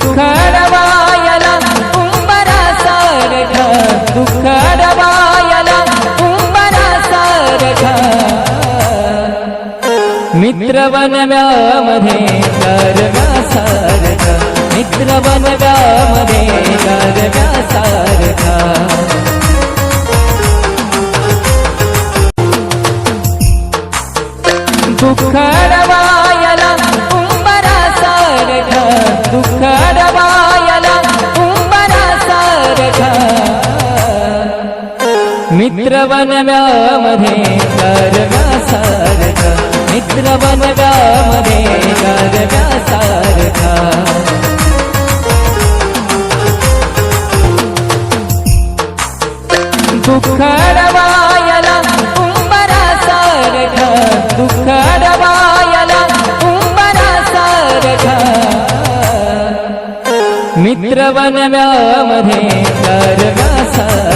दुःखडवायला उंबरा सारखा दुःखडवायला उंबरा सारख मित्र बनव्यामध्ये गारव्यासारखा मित्र बनव्यामध्ये गारव्यासारखा दुःखडवायला मित्र बनव्यामध्ये गारव्यासारखा मित्र बनव्यामध्ये गारव्यासारखा दुःखडवायला कुंभरा सारखा. दुःखडवायला कुंभरा सारखा. मित्र बनव्यामध्ये गारव्यासारखा